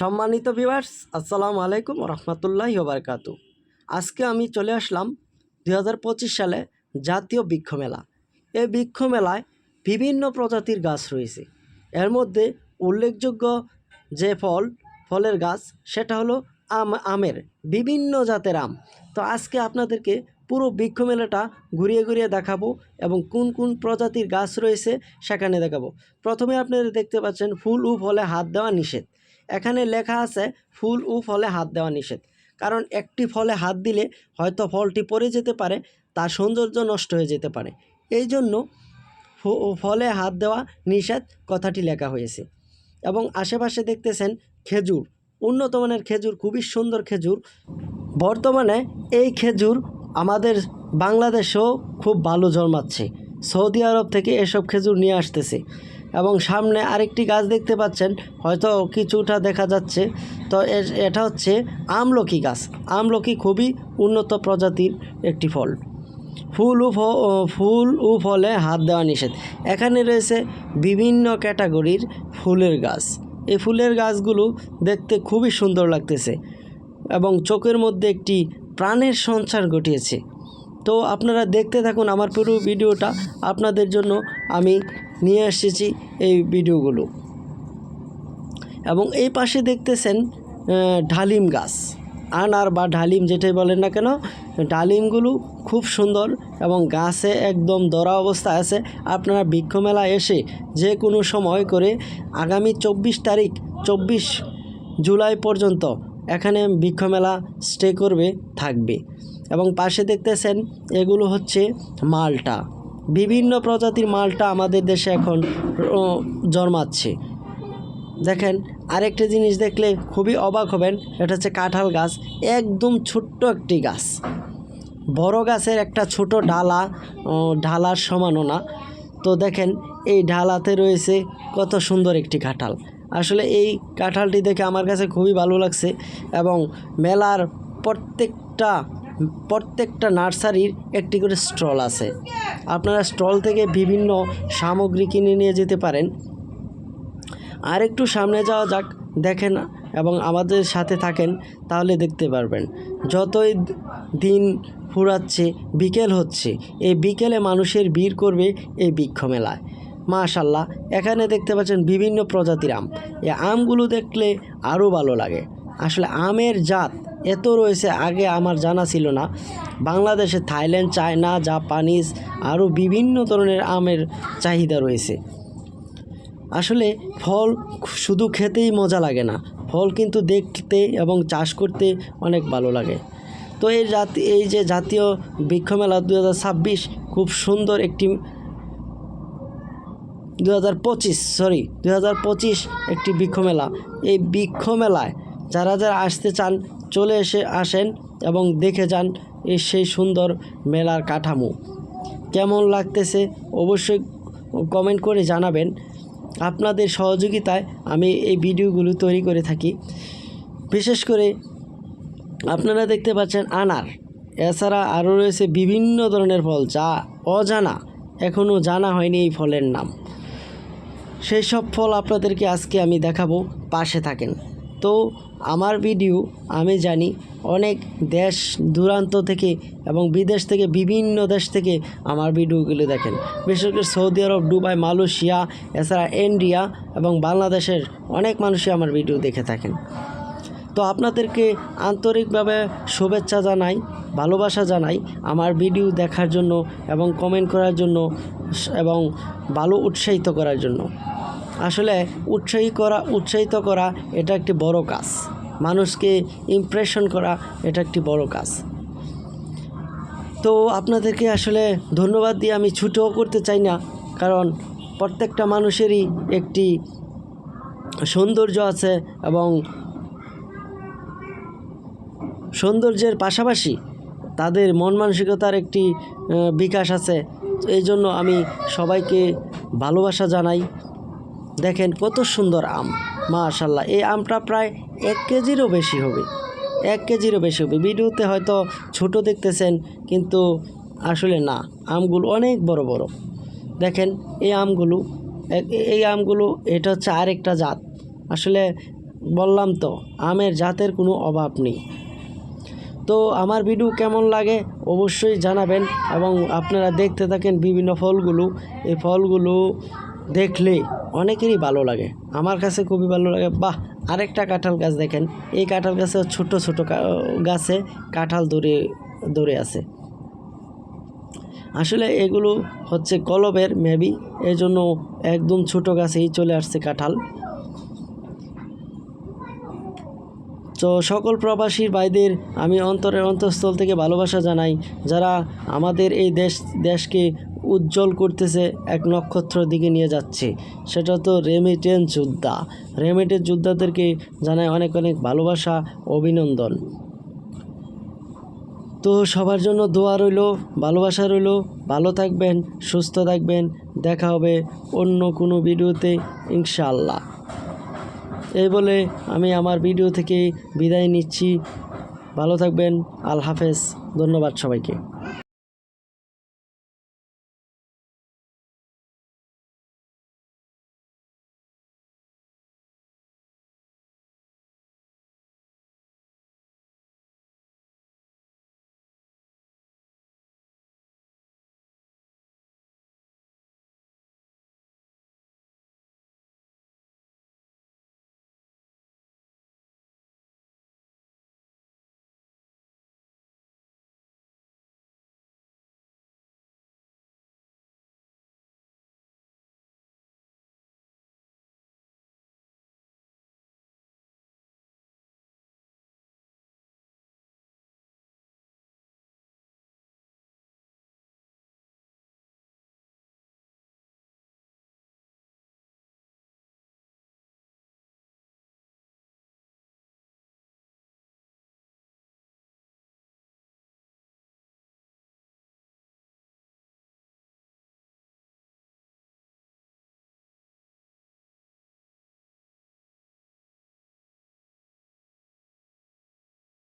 সম্মানিত ভিউয়ার্স আসসালামু আলাইকুম রহমতুল্লাহি ওবরকাতু আজকে আমি চলে আসলাম দু হাজার পঁচিশ সালে জাতীয় বৃক্ষ মেলা। এই বৃক্ষ মেলায় বিভিন্ন প্রজাতির গাছ রয়েছে। এর মধ্যে উল্লেখযোগ্য যে ফল, ফলের গাছ, সেটা হলো আম, আমের, বিভিন্ন জাতের আম। তো আজকে আপনাদেরকে পুরো বৃক্ষ মেলাটা ঘুরিয়ে ঘুরিয়ে দেখাবো এবং কোন কোন প্রজাতির গাছ রয়েছে সেখানে দেখাবো। প্রথমে আপনারা দেখতে পাচ্ছেন ফুল ও ফলে হাত দেওয়া নিষেধ। এখানে লেখা আছে, ফুল ও ফলে হাত দেওয়া নিষেধ। কারণ একটি ফলে হাত দিলে হয়তো ফলটি পড়ে যেতে পারে, তার সৌন্দর্য নষ্ট হয়ে যেতে পারে। এই জন্য ফলে হাত দেওয়া নিষেধ কথাটি লেখা হয়েছে। এবং আশেপাশে দেখতেছেন খেজুর উন্নত মানের খেজুর, খুবই সুন্দর খেজুর। বর্তমানে এই খেজুর আমাদের বাংলাদেশেও খুব ভালো জন্মাচ্ছে। সৌদি আরব থেকে এসব খেজুর নিয়ে আসতেছে। এবং সামনে আরেকটি গাছ দেখতে পাচ্ছেন। হয়তো কিছুটা দেখা যাচ্ছে। তো এটা হচ্ছে আমলকি গাছ। আমলকি খুবই উন্নত প্রজাতির একটি ফল। ফুল ও ফুল ও ফলে হাত দেওয়া নিষেধ। এখানে রয়েছে বিভিন্ন ক্যাটাগরির ফুলের গাছ। এই ফুলের গাছগুলো দেখতে খুবই সুন্দর লাগতেছে এবং চোখের মধ্যে একটি প্রাণের সঞ্চার ঘটিয়েছে। তো আপনারা দেখতে থাকুন আমার পুরো ভিডিওটা। আপনাদের জন্য আমি নিয়ে এসেছি এই ভিডিওগুলো। এবং এই পাশে দেখতেছেন ডালিম গাছ। আনার বা ডালিম যেটাই বলেন না কেন, ডালিমগুলো খুব সুন্দর এবং গাছে একদম দরা অবস্থায় আছে। আপনারা বৃক্ষ মেলা এসে যে কোনো সময় করে আগামী চব্বিশ তারিখ, চব্বিশ জুলাই পর্যন্ত এখানে বৃক্ষ মেলা স্টে করবে, থাকবে। এবং পাশে দেখতেছেন, এগুলো হচ্ছে মালটা। বিভিন্ন প্রজাতির মালটা আমাদের দেশে এখন জন্মাচ্ছে। দেখেন, আরেকটা জিনিস দেখলে খুবই অবাক হবেন, এটা হচ্ছে কাঁঠাল গাছ, একদম ছোট্ট একটি গাছ। বড় গাছের একটা ছোট ডালা ঢালার সমানও না। তো দেখেন, এই ঢালাতে রয়েছে কত সুন্দর একটি কাঁঠাল। আসলে এই কাঁঠালটি দেখে আমার কাছে খুবই ভালো লাগছে এবং মেলার প্রত্যেকটা প্রত্যেকটা নার্সারির একটি করে স্টল আছে। আপনারা স্টল থেকে বিভিন্ন সামগ্রী কিনে নিয়ে যেতে পারেন। আর একটু সামনে যাওয়া যাক, দেখেন এবং আমাদের সাথে থাকেন, তাহলে দেখতে পারবেন। যতই দিন ফুরাচ্ছে, বিকেল হচ্ছে, এই বিকেলে মানুষের ভিড় করবে এই বৃক্ষ মেলায়। মাশাল্লাহ এখানে দেখতে পাচ্ছেন বিভিন্ন প্রজাতির আম। এই আমগুলো দেখলে আরও ভালো লাগে। আসলে আমের জাত এত রয়েছে, আগে আমার জানা ছিল না। বাংলাদেশে থাইল্যান্ড, চায়না, জাপানিজ আরও বিভিন্ন ধরনের আমের চাহিদা রয়েছে। আসলে ফল শুধু খেতেই মজা লাগে না, ফল কিন্তু দেখতে এবং চাষ করতে অনেক ভালো লাগে। তো এই জাতি, এই যে জাতীয় বৃক্ষমেলা দু হাজার ছাব্বিশ খুব সুন্দর একটি দু হাজার পঁচিশ সরি দু হাজার পঁচিশ একটি বৃক্ষমেলা। এই বৃক্ষমেলায় যারা যারা আসতে চান চলে এসে আসেন এবং দেখে যান এই সেই সুন্দর মেলার কাঠামো। কেমন লাগতেছে অবশ্যই কমেন্ট করে জানাবেন। আপনাদের সহযোগিতায় আমি এই ভিডিওগুলো তৈরি করে থাকি। বিশেষ করে আপনারা দেখতে পাচ্ছেন আনার। এছাড়া আরও রয়েছে বিভিন্ন ধরনের ফল যা অজানা, এখনও জানা হয়নি এই ফলের নাম। সেই সব ফল আপনাদেরকে আজকে আমি দেখাবো। পাশে থাকেন। তো আমার ভিডিও আমি জানি অনেক দেশ দূরান্ত থেকে এবং বিদেশ থেকে, বিভিন্ন দেশ থেকে আমার ভিডিওগুলো দেখেন। বিশেষ করে সৌদি আরব, দুবাই, মালয়েশিয়া, এছাড়া ইন্ডিয়া এবং বাংলাদেশের অনেক মানুষই আমার ভিডিও দেখে থাকেন। তো আপনাদেরকে আন্তরিকভাবে শুভেচ্ছা জানাই, ভালোবাসা জানাই আমার ভিডিও দেখার জন্য এবং কমেন্ট করার জন্য এবং ভালো উৎসাহিত করার জন্য। আসলে উৎসাহী করা, উৎসাহিত করা, এটা একটি বড় কাজ। মানুষকে ইমপ্রেশন করা, এটা একটি বড় কাজ। তো আপনাদেরকে আসলে ধন্যবাদ দিয়ে আমি ছুটেও করতে চাই না, কারণ প্রত্যেকটা মানুষেরই একটি সৌন্দর্য আছে এবং সৌন্দর্যের পাশাপাশি তাদের মন মানসিকতার একটি বিকাশ আছে। এই জন্য আমি সবাইকে ভালোবাসা জানাই। দেখেন কত সুন্দর আম। মাশাল্লাহ এই আমটা প্রায় এক কেজিরও বেশি হবে। এক কেজিরও বেশি হবে। ভিডিওতে হয়তো ছোট দেখতেছেন, কিন্তু আসলে না, আমগুলো অনেক বড় বড়। দেখেন, এই আমগুলো এই আমগুলো, এটা হচ্ছে আরেকটা জাত। আসলে বললাম তো, আমের জাতের কোনো অভাব নেই। তো আমার ভিডিও কেমন লাগে অবশ্যই জানাবেন এবং আপনারা দেখতে থাকেন বিভিন্ন ফলগুলো। এই ফলগুলো দেখলে অনেকেরই ভালো লাগে। আমার কাছে খুবই ভালো লাগে। বাহ, আরেকটা কাঁঠাল গাছ দেখেন। এই কাঁঠাল গাছে ছোট ছোট গাছে কাঁঠাল ধরে ধরে আছে। আসলে এগুলো হচ্ছে কলবের মেবি এই জন্য একদম ছোট গাছেই চলে আসছে কাঁঠাল। তো সকল প্রবাসীর ভাইদের আমি অন্তরের অন্তঃস্থল থেকে ভালোবাসা জানাই। যারা আমাদের এই দেশ, দেশকে উজ্জ্বল করতেছে এক নক্ষত্র দিকে নিয়ে যাচ্ছে। সেটা তো রেমিটেন্স যোদ্ধা। রেমিটেন্স যোদ্ধাদেরকে জানাই অনেক অনেক ভালোবাসা, অভিনন্দন। তো সবার জন্য দোয়া রইল, ভালোবাসা রইল। ভালো থাকবেন, সুস্থ থাকবেন। দেখা হবে অন্য কোনো ভিডিওতে, ইনশাআল্লাহ। এই বলে আমি আমার ভিডিও থেকে বিদায় নিচ্ছি। ভালো থাকবেন। আল হাফেজ। ধন্যবাদ সবাইকে।